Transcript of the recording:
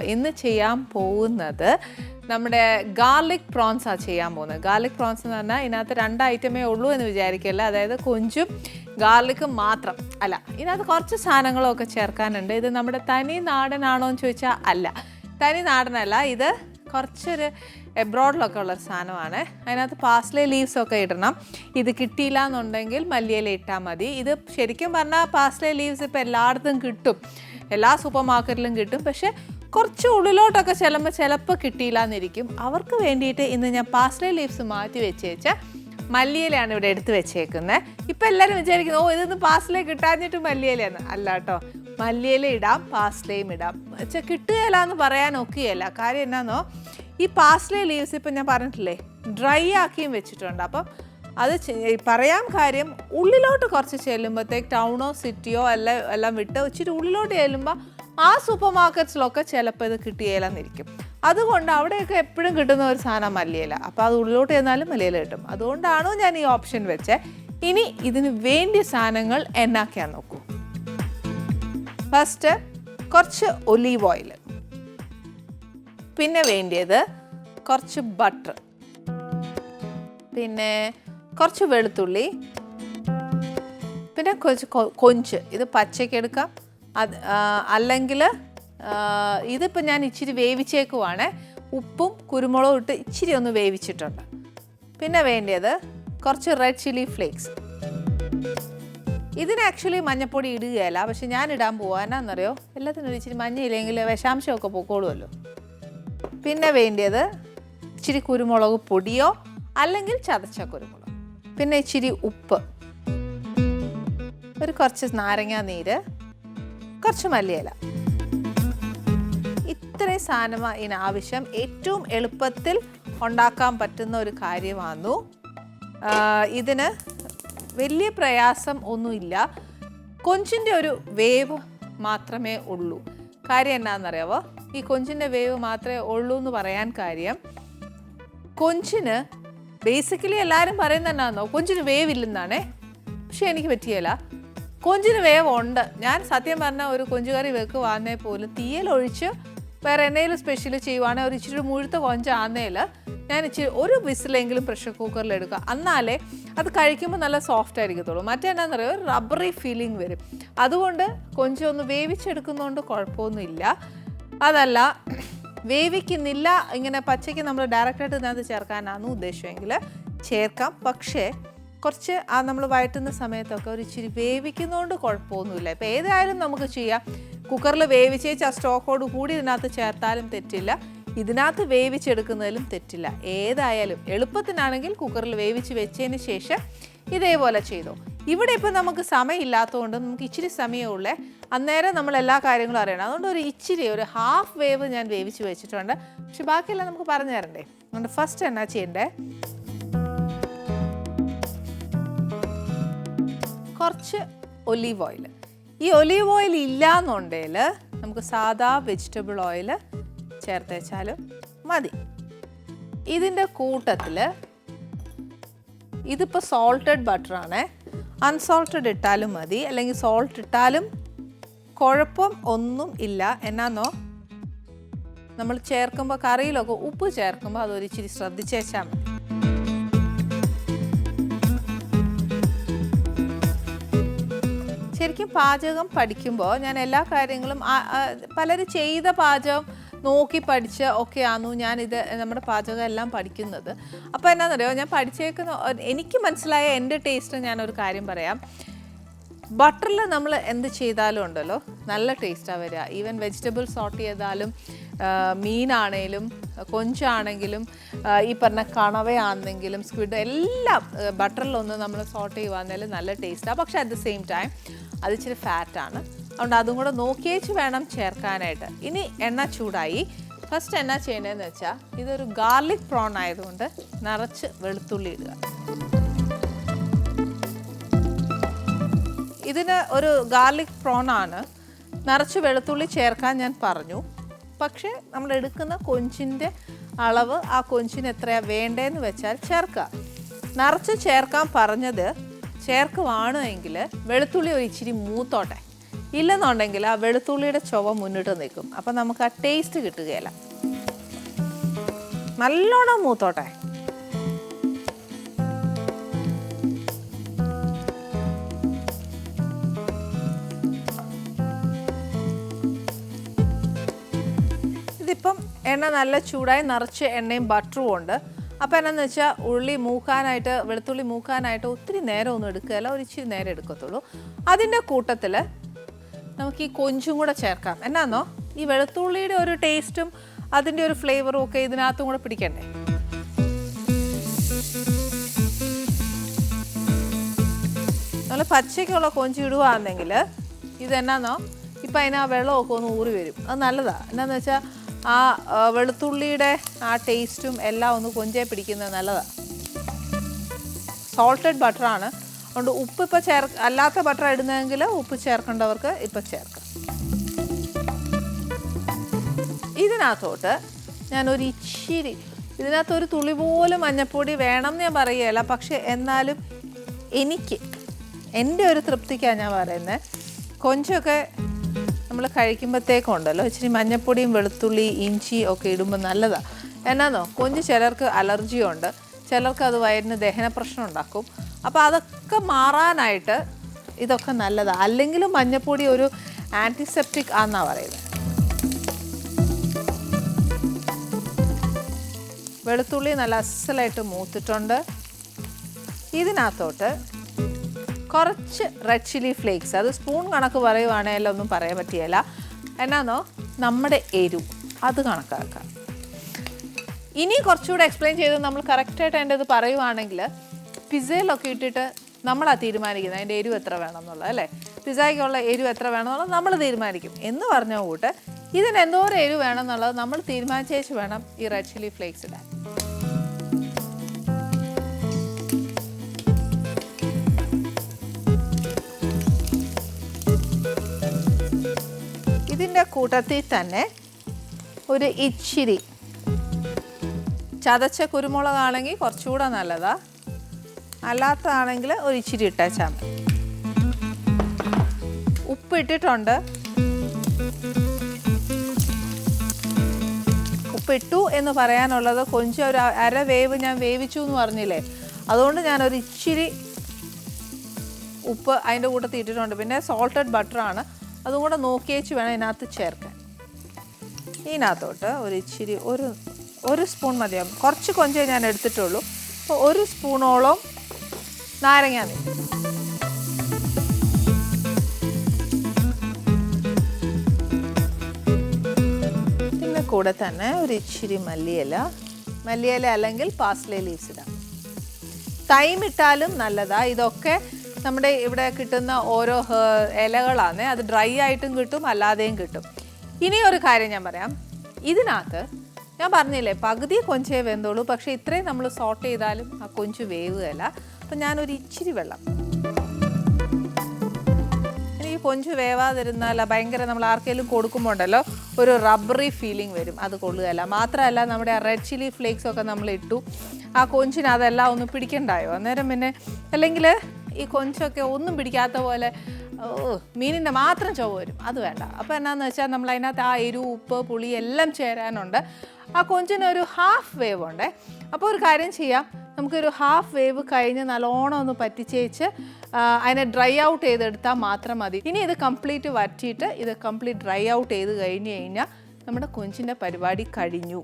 ഇന്ന് ചെയ്യാൻ പോകുന്നത് നമ്മുടെ ഗാർലിക് പ്രോൺസാണ് ചെയ്യാൻ പോകുന്നത്. ഗാർലിക് പ്രോൺസ് എന്ന് പറഞ്ഞാൽ ഇതിനകത്ത് രണ്ട് ഐറ്റമേ ഉള്ളൂ എന്ന് വിചാരിക്കല്ല? അതായത് കൊഞ്ചും ഗാർലിക്കും മാത്രം. അല്ല ഇതിനകത്ത് കുറച്ച് സാധനങ്ങളൊക്കെ ചേർക്കാനുണ്ട്. ഇത് നമ്മുടെ തനി നാടനാണോ എന്ന് ചോദിച്ചാൽ അല്ല. തനി നാടനല്ല ഇത് കുറച്ചൊരു എബ്രോഡിലൊക്കെ ഉള്ള ഒരു സാധനമാണ്. അതിനകത്ത് പാസ്ലേ ലീവ്സൊക്കെ ഇടണം. ഇത് കിട്ടിയില്ല എന്നുണ്ടെങ്കിൽ മല്ലിയില ഇട്ടാൽ മതി. ഇത് ശരിക്കും പറഞ്ഞാൽ പാസ്ലേ ലീവ്സ് ഇപ്പോൾ എല്ലായിടത്തും കിട്ടും. എല്ലാ സൂപ്പർ മാർക്കറ്റിലും കിട്ടും. പക്ഷേ കുറച്ച് ഉള്ളിലോട്ടൊക്കെ ചിലപ്പോൾ കിട്ടിയില്ല എന്നിരിക്കും അവർക്ക് വേണ്ടിയിട്ട് ഇന്ന് ഞാൻ പാസ്ലേ ലീവ്സ് മാറ്റി വെച്ചേച്ച മല്ലിയിലയാണ് ഇവിടെ എടുത്ത് വെച്ചേക്കുന്നത് ഇപ്പം എല്ലാവരും വിചാരിക്കുന്നു ഓ ഇതൊന്ന് പാസ്ലേ കിട്ടാഞ്ഞിട്ട് മല്ലിയിലയാണ്. അല്ല കേട്ടോ മല്ലിയില ഇടാം പാസ്ലയും ഇടാം. വെച്ചാൽ കിട്ടുകയില്ല എന്ന് പറയാൻ ഒക്കുകയല്ല. കാര്യം എന്നാന്നോ ഈ പാസ്ലേ ലീവ്സ് ഇപ്പം ഞാൻ പറഞ്ഞിട്ടില്ലേ ഡ്രൈ ആക്കിയും വെച്ചിട്ടുണ്ട്. അപ്പം അത് പറയാം കാര്യം ഉള്ളിലോട്ട് കുറച്ച് ചെല്ലുമ്പോഴത്തേക്ക് ടൗണോ സിറ്റിയോ എല്ലാം എല്ലാം വിട്ട് ഇച്ചിരി ഉള്ളിലോട്ട് ചെല്ലുമ്പോൾ ആ സൂപ്പർ മാർക്കറ്റ്സിലൊക്കെ ചിലപ്പോൾ ഇത് കിട്ടിയേലെന്നിരിക്കും. അതുകൊണ്ട് അവിടെയൊക്കെ എപ്പോഴും കിട്ടുന്ന ഒരു സാധനം മല്ലിയില. അപ്പോൾ അത് ഉള്ളിലോട്ട് ചെന്നാലും മല്ലിയില കിട്ടും. അതുകൊണ്ടാണ് ഞാൻ ഈ ഓപ്ഷൻ വെച്ചത് ഇനി ഇതിന് വേണ്ടിയ സാധനങ്ങൾ എന്നാക്കിയാൽ നോക്കൂ. ഫസ്റ്റ് കുറച്ച് ഒലീവ് ഓയിൽ. പിന്നെ വേണ്ടിയത് കുറച്ച് ബട്ടർ. പിന്നെ കുറച്ച് വെളുത്തുള്ളി. പിന്നെ കുറച്ച് കൊഞ്ച്. ഇത് പച്ചയ്ക്ക് എടുക്കാം. അത് അല്ലെങ്കിൽ ഇതിപ്പോൾ ഞാൻ ഇച്ചിരി വേവിച്ചേക്കുവാണ്. ഉപ്പും കുരുമുളകും ഇട്ട് ഇച്ചിരി ഒന്ന് വേവിച്ചിട്ടുണ്ട്. പിന്നെ വേണ്ടത് കുറച്ച് റെഡ് ചില്ലി ഫ്ലേക്സ് ഇതിന് ആക്ച്വലി മഞ്ഞപ്പൊടി ഇടുകയല്ല പക്ഷെ ഞാൻ ഇടാൻ പോകാനാന്നറിയോ എല്ലാത്തിനും ഇച്ചിരി മഞ്ഞയില്ലെങ്കിൽ വിഷാംശമൊക്കെ പൊക്കോളുമല്ലോ. പിന്നെ വേണ്ടത് ഇച്ചിരി കുരുമുളക് പൊടിയോ അല്ലെങ്കിൽ ചതച്ച കുരുമുളക്. പിന്നെ ഇച്ചിരി ഉപ്പ്. ഒരു കുറച്ച് നാരങ്ങാ നീര്. കുറച്ച് മല്ലിയില. ഇത്രയും സാധനമാണ് ഇതിന് ആവശ്യം. ഏറ്റവും എളുപ്പത്തിൽ ഉണ്ടാക്കാൻ പറ്റുന്ന ഒരു കാര്യമാണു ഇതിന് വലിയ പ്രയാസം ഒന്നുമില്ല. കൊഞ്ചിന്റെ ഒരു വേവ് മാത്രമേ ഉള്ളൂ. കാര്യം എന്നാണെന്നറിയാവോ ഈ കൊഞ്ചിന്റെ വേവ് മാത്രമേ ഉള്ളൂ എന്ന് പറയാൻ കാര്യം കൊഞ്ചിന് ബേസിക്കലി എല്ലാവരും എന്നാന്നോ? കൊഞ്ചിന് വേവില്ലെന്നാണേ. പക്ഷെ എനിക്ക് പറ്റിയല്ല കൊഞ്ചിന് വേവുണ്ട്. ഞാൻ സത്യം പറഞ്ഞ ഒരു കൊഞ്ചുകറി വെക്കുവാന്നേ പോലും തീയലൊഴിച്ച് വേറെ എന്തെങ്കിലും സ്പെഷ്യൽ ചെയ്യുവാണെങ്കിൽ ഒരു ഇച്ചിരി മുഴുത്ത കൊഞ്ചാന്നേൽ ഞാൻ ഇച്ചിരി ഒരു വിസിലെങ്കിലും പ്രഷർ കുക്കറിൽ എടുക്കുക. എന്നാലേ അത് കഴിക്കുമ്പോൾ നല്ല സോഫ്റ്റ് ആയിരിക്കത്തുള്ളൂ. മറ്റേന്നാന്ന് ഒരു റബ്ബറി ഫീലിംഗ് വരും. അതുകൊണ്ട് കൊഞ്ചൊന്ന് വേവിച്ചെടുക്കുന്നതുകൊണ്ട് കുഴപ്പമൊന്നുമില്ല അതല്ല വേവിക്കുന്നില്ല ഇങ്ങനെ പച്ചയ്ക്ക് നമ്മൾ ഡയറക്റ്റായിട്ട് ഇതിനകത്ത് ചേർക്കാനാണ് ഉദ്ദേശമെങ്കിൽ ചേർക്കാം. പക്ഷേ കുറച്ച് ആ നമ്മൾ വഴറ്റുന്ന സമയത്തൊക്കെ ഒരു ഇച്ചിരി വേവിക്കുന്നതുകൊണ്ട് കുഴപ്പമൊന്നുമില്ല. ഇപ്പോൾ ഏതായാലും നമുക്ക് ചെയ്യാം. കുക്കറിൽ വേവിച്ചേച്ച് ആ സ്റ്റോക്കോട് കൂടി ഇതിനകത്ത് ചേർത്താലും തെറ്റില്ല. ഇതിനകത്ത് വേവിച്ചെടുക്കുന്നതിലും തെറ്റില്ല. ഏതായാലും എളുപ്പത്തിനാണെങ്കിൽ കുക്കറിൽ വേവിച്ച് വെച്ചതിന് ശേഷം ഇതേപോലെ ചെയ്തോ. ഇവിടെ ഇപ്പം നമുക്ക് സമയമില്ലാത്തതുകൊണ്ട് നമുക്ക് ഇച്ചിരി സമയമുള്ളേ അന്നേരം നമ്മൾ എല്ലാ കാര്യങ്ങളും അറിയണം. അതുകൊണ്ട് ഒരു ഇച്ചിരി ഒരു ഹാഫ് വേവ് ഞാൻ വേവിച്ച് വെച്ചിട്ടുണ്ട്. പക്ഷെ ബാക്കിയെല്ലാം നമുക്ക് പറഞ്ഞു തരണ്ടേ അതുകൊണ്ട് ഫസ്റ്റ് എന്നാ ചെയ്യണ്ടേ? കുറച്ച് ഒലീവ് ഓയിൽ. ഈ ഒലീവ് ഓയിൽ ഇല്ല എന്നുണ്ടെങ്കിൽ നമുക്ക് സാധാ വെജിറ്റബിൾ ഓയിൽ ചേർത്തേച്ചാലും മതി. ഇതിന്റെ കൂട്ടത്തിൽ ഇതിപ്പോൾ സോൾട്ടഡ് ബട്ടറാണേ അൺസോൾട്ടഡ് ഇട്ടാലും മതി. അല്ലെങ്കിൽ സോൾട്ട് ഇട്ടാലും കുഴപ്പം ഒന്നും ഇല്ല. എന്നാന്നോ? നമ്മൾ ചേർക്കുമ്പോൾ കറിയിലൊക്കെ ഉപ്പ് ചേർക്കുമ്പോൾ അതൊരിച്ചിരി ശ്രദ്ധിച്ചേച്ചാൽ മതി. ശരിക്കും പാചകം പഠിക്കുമ്പോൾ ഞാൻ എല്ലാ കാര്യങ്ങളും പലരും ചെയ്ത പാചകം നോക്കി പഠിച്ച് ഒക്കെയാന്നു ഞാനിത് നമ്മുടെ പാചകം എല്ലാം പഠിക്കുന്നത്. അപ്പോൾ എന്നാണെന്നറിയോ ഞാൻ പഠിച്ചേക്കുന്ന എനിക്ക് മനസ്സിലായ എന്റെ ടേസ്റ്റ് ഞാനൊരു കാര്യം പറയാം. ബട്ടറിൽ നമ്മൾ എന്ത് ചെയ്താലും ഉണ്ടല്ലോ നല്ല ടേസ്റ്റാണ് വരിക. ഈവൻ വെജിറ്റബിൾ സോട്ട് ചെയ്താലും മീനാണേലും കൊഞ്ചാണെങ്കിലും ഈ പറഞ്ഞ കണവയാണെങ്കിലും സ്ക്വിഡ് എല്ലാം ബട്ടറിലൊന്ന് നമ്മൾ സോട്ട് ചെയ്യുവാന്നേലും നല്ല ടേസ്റ്റാണ് പക്ഷേ അറ്റ് ദ സെയിം ടൈം അത് ഇച്ചിരി ഫാറ്റാണ്. അതുകൊണ്ട് അതും കൂടെ നോക്കിയേച്ച് വേണം ചേർക്കാനായിട്ട്. ഇനി എണ്ണ ചൂടായി. ഫസ്റ്റ് എന്നാ ചെയ്യേണ്ടതെന്ന് വെച്ചാൽ ഇതൊരു ഗാർലിക് പ്രോൺ ആയതുകൊണ്ട് നിറച്ച് വെളുത്തുള്ളി ഇടുക. ഇതിന് ഒരു ഗാർലിക് പ്രോൺ ആണ് നിറച്ച് വെളുത്തുള്ളി ചേർക്കാൻ ഞാൻ പറഞ്ഞു. പക്ഷേ നമ്മൾ എടുക്കുന്ന കൊഞ്ചിന്റെ അളവ് ആ കൊഞ്ചിന് എത്രയാണ് വേണ്ടതെന്ന് വെച്ചാൽ ചേർക്കുക. നിറച്ച് ചേർക്കാൻ പറഞ്ഞത് ചേർക്കുവാണ് എങ്കിൽ വെളുത്തുള്ളി ഒരു ഇച്ചിരി മൂത്തോട്ടെ. ഇല്ലെന്നുണ്ടെങ്കിൽ ആ വെളുത്തുള്ളിയുടെ ചുവ മുന്നിട്ട് നിൽക്കും. അപ്പം നമുക്ക് ആ ടേസ്റ്റ് കിട്ടുകയില്ല. നല്ലോണം മൂത്തോട്ടെ. ഇതിപ്പം എണ്ണ നല്ല ചൂടായി നിറച്ച് എണ്ണയും ബട്ടറും ഉണ്ട്. അപ്പം എന്നാന്ന് വെച്ചാൽ ഉള്ളി മൂക്കാനായിട്ട് വെളുത്തുള്ളി മൂക്കാനായിട്ട് ഒത്തിരി നേരം ഒന്നും എടുക്കുകയല്ല ഒരു ഇച്ചിരി നേരം എടുക്കത്തുള്ളൂ. അതിന്റെ കൂട്ടത്തിൽ നമുക്ക് ഈ കൊഞ്ചും കൂടെ ചേർക്കാം. എന്നാന്നോ? ഈ വെളുത്തുള്ളിയുടെ ഒരു ടേസ്റ്റും അതിന്റെ ഒരു ഫ്ലേവറും ഒക്കെ ഇതിനകത്തും കൂടെ പിടിക്കണ്ടേ? നമ്മൾ പച്ചയ്ക്കുള്ള കൊഞ്ച് ഇടുകയാണെങ്കിൽ ഇതെന്നാന്നോ? ഇപ്പം അതിന് ആ വെള്ളമൊക്കെ ഒന്ന് ഊറി വരും. അത് നല്ലതാണ് എന്നാന്ന് വെച്ചാൽ ആ വെളുത്തുള്ളിയുടെ ആ ടേസ്റ്റും എല്ലാം ഒന്ന് കൊഞ്ചേ പിടിക്കുന്നത് നല്ലതാണ് സോൾട്ടഡ് ബട്ടറാണ് അതുകൊണ്ട് ഉപ്പ് ഇപ്പോൾ ചേർ അല്ലാത്ത ബട്ടർ ഇടുന്നതെങ്കിൽ ഉപ്പ് ചേർക്കേണ്ടവർക്ക് ഇപ്പം ചേർക്കാം. ഇതിനകത്തോട്ട് ഞാനൊരു ഇച്ചിരി ഇതിനകത്ത് ഒരു തുള്ളി പോലും മഞ്ഞപ്പൊടി വേണം എന്ന് ഞാൻ പറയുകയില്ല. പക്ഷെ എന്നാലും എനിക്ക് എന്റെ ഒരു തൃപ്തിക്കാണ് ഞാൻ പറയുന്നത് കൊഞ്ചൊക്കെ നമ്മൾ കഴിക്കുമ്പോഴത്തേക്കും ഉണ്ടല്ലോ ഇച്ചിരി മഞ്ഞപ്പൊടിയും വെളുത്തുള്ളി ഇഞ്ചി ഒക്കെ ഇടുമ്പോൾ നല്ലതാണ് എന്നാന്നോ? കൊഞ്ച് ചിലർക്ക് അലർജിയുണ്ട്. ചിലർക്ക് അത് വയറിന് ദഹന പ്രശ്നം ഉണ്ടാക്കും. അപ്പോൾ അതൊക്കെ മാറാനായിട്ട് ഇതൊക്കെ നല്ലതാണ് അല്ലെങ്കിൽ മഞ്ഞപ്പൊടി ഒരു ആന്റിസെപ്റ്റിക് ആണെന്നാണ് പറയുന്നത് വെളുത്തുള്ളി നല്ല അസലായിട്ട് മൂത്തിട്ടുണ്ട്. ഇതിനകത്തോട്ട് കുറച്ച് റെഡ് ചില്ലി ഫ്ലേക്സ് അത് സ്പൂൺ കണക്ക് പറയുവാണെങ്കിൽ ഒന്നും പറയാൻ പറ്റിയല്ല എന്നാന്നോ? നമ്മുടെ എരിവ് അത് കണക്കാക്കാം. ഇനി കുറച്ചുകൂടെ എക്സ്പ്ലെയിൻ ചെയ്ത് നമ്മൾ കറക്റ്റായിട്ട് അതിന്റെ ഇത് പറയുവാണെങ്കിൽ പിസയിലൊക്കെ ഇട്ടിട്ട് നമ്മളാ തീരുമാനിക്കുന്നത് അതിന്റെ എരിവ് എത്ര വേണം എന്നുള്ളത് അല്ലേ? പിസയ്ക്കുള്ള എരിവ് എത്ര വേണം എന്നുള്ളത് നമ്മൾ തീരുമാനിക്കും. എന്ന് പറഞ്ഞ കൂട്ട് ഇതിന് എന്തോരം എരിവ് വേണം എന്നുള്ളത് നമ്മൾ തീരുമാനിച്ചേച്ച് വേണം ഈ റെഡ് ചില്ലി ഫ്ലേക്സ് ഇടാൻ. ഇതിന്റെ കൂട്ടത്തിൽ തന്നെ ഒരു ഇച്ചിരി ചതച്ച കുരുമുളകാണെങ്കിൽ കുറച്ചുകൂടെ നല്ലതാ. അല്ലാത്തതാണെങ്കിൽ ഒരു ഇച്ചിരി ഇട്ടേച്ചാൽ മതി. ഉപ്പ് ഇട്ടിട്ടുണ്ട് ഉപ്പിട്ടു എന്ന് പറയാനുള്ളത് കൊഞ്ച് ഒരു അര വേവ് ഞാൻ വേവിച്ചു എന്ന് പറഞ്ഞില്ലേ? അതുകൊണ്ട് ഞാനൊരു ഇച്ചിരി ഉപ്പ് അതിന്റെ കൂട്ടത്തിൽ ഇട്ടിട്ടുണ്ട്. പിന്നെ സോൾട്ടഡ് ബട്ടറാണ് അതും കൂടെ നോക്കിയേച്ച് വേണം ഇതിനകത്ത് ചേർക്കാൻ. ഇതിനകത്തോട്ട് ഒരു ഇച്ചിരി ഒരു ഒരു സ്പൂൺ മതിയാവും. കുറച്ച് കൊഞ്ചേ ഞാൻ എടുത്തിട്ടുള്ളൂ. അപ്പോൾ ഒരു സ്പൂണോളം നാരങ്ങ നീര്. പിന്നെ കൂടെ തന്നെ ഒരു ഇച്ചിരി മല്ലിയില. മല്ലിയില അല്ലെങ്കിൽ പാസ്ലേ ലീവ്സ് ഇടാം. തൈമിട്ടാലും ഇട്ടാലും നല്ലതാ. ഇതൊക്കെ നമ്മുടെ ഇവിടെ കിട്ടുന്ന ഓരോ ഇലകളാണ്. അത് ഡ്രൈ ആയിട്ടും കിട്ടും അല്ലാതെയും കിട്ടും. ഇനി ഒരു കാര്യം ഞാൻ പറയാം. ഇതിനകത്ത് ഞാൻ പറഞ്ഞില്ലേ പകുതി കൊഞ്ചേ വെന്തോളൂ പക്ഷേ ഇത്രയും നമ്മൾ സോട്ട് ചെയ്താലും ആ കൊഞ്ച് വേവുകയല്ല. അപ്പം ഞാനൊരു ഇച്ചിരി വെള്ളം. ഈ കൊഞ്ച് വേവാതിരുന്നാൽ ഭയങ്കര നമ്മൾ ആർക്കെങ്കിലും കൊടുക്കുമ്പോൾ ഉണ്ടല്ലോ ഒരു റബ്ബറി ഫീലിംഗ് വരും അത് കൊള്ളുകയല്ല. മാത്രമല്ല നമ്മുടെ ആ റെഡ് ചില്ലി ഫ്ലേക്സ് ഒക്കെ നമ്മൾ ഇട്ടു. ആ കൊഞ്ചിന് അതെല്ലാം ഒന്ന് പിടിക്കണ്ടായോ? അന്നേരം പിന്നെ അല്ലെങ്കിൽ ഈ കൊഞ്ചൊക്കെ ഒന്നും പിടിക്കാത്ത പോലെ മീനിന്റെ മാത്രം ചുവ വരും. അത് വേണ്ട. അപ്പോൾ എന്നാന്ന് വെച്ചാൽ നമ്മൾ അതിനകത്ത് ആ എരിവ് ഉപ്പ് പുളി എല്ലാം ചേരാനുണ്ട്. ആ കൊഞ്ചിനൊരു ഹാഫ് വേവ് ഉണ്ട്. അപ്പോൾ ഒരു കാര്യം ചെയ്യാം. നമുക്കൊരു ഹാഫ് വേവ് കഴിഞ്ഞ് നല്ലോണം ഒന്ന് പറ്റിച്ചേച്ച് അതിനെ ഡ്രൈ ഔട്ട് ചെയ്തെടുത്താൽ മാത്രം മതി. ഇനി ഇത് കംപ്ലീറ്റ് വറ്റിയിട്ട് ഇത് കംപ്ലീറ്റ് ഡ്രൈ ഔട്ട് ചെയ്ത് കഴിഞ്ഞ് കഴിഞ്ഞാൽ നമ്മുടെ കൊഞ്ചിന്റെ പരിപാടി കഴിഞ്ഞു.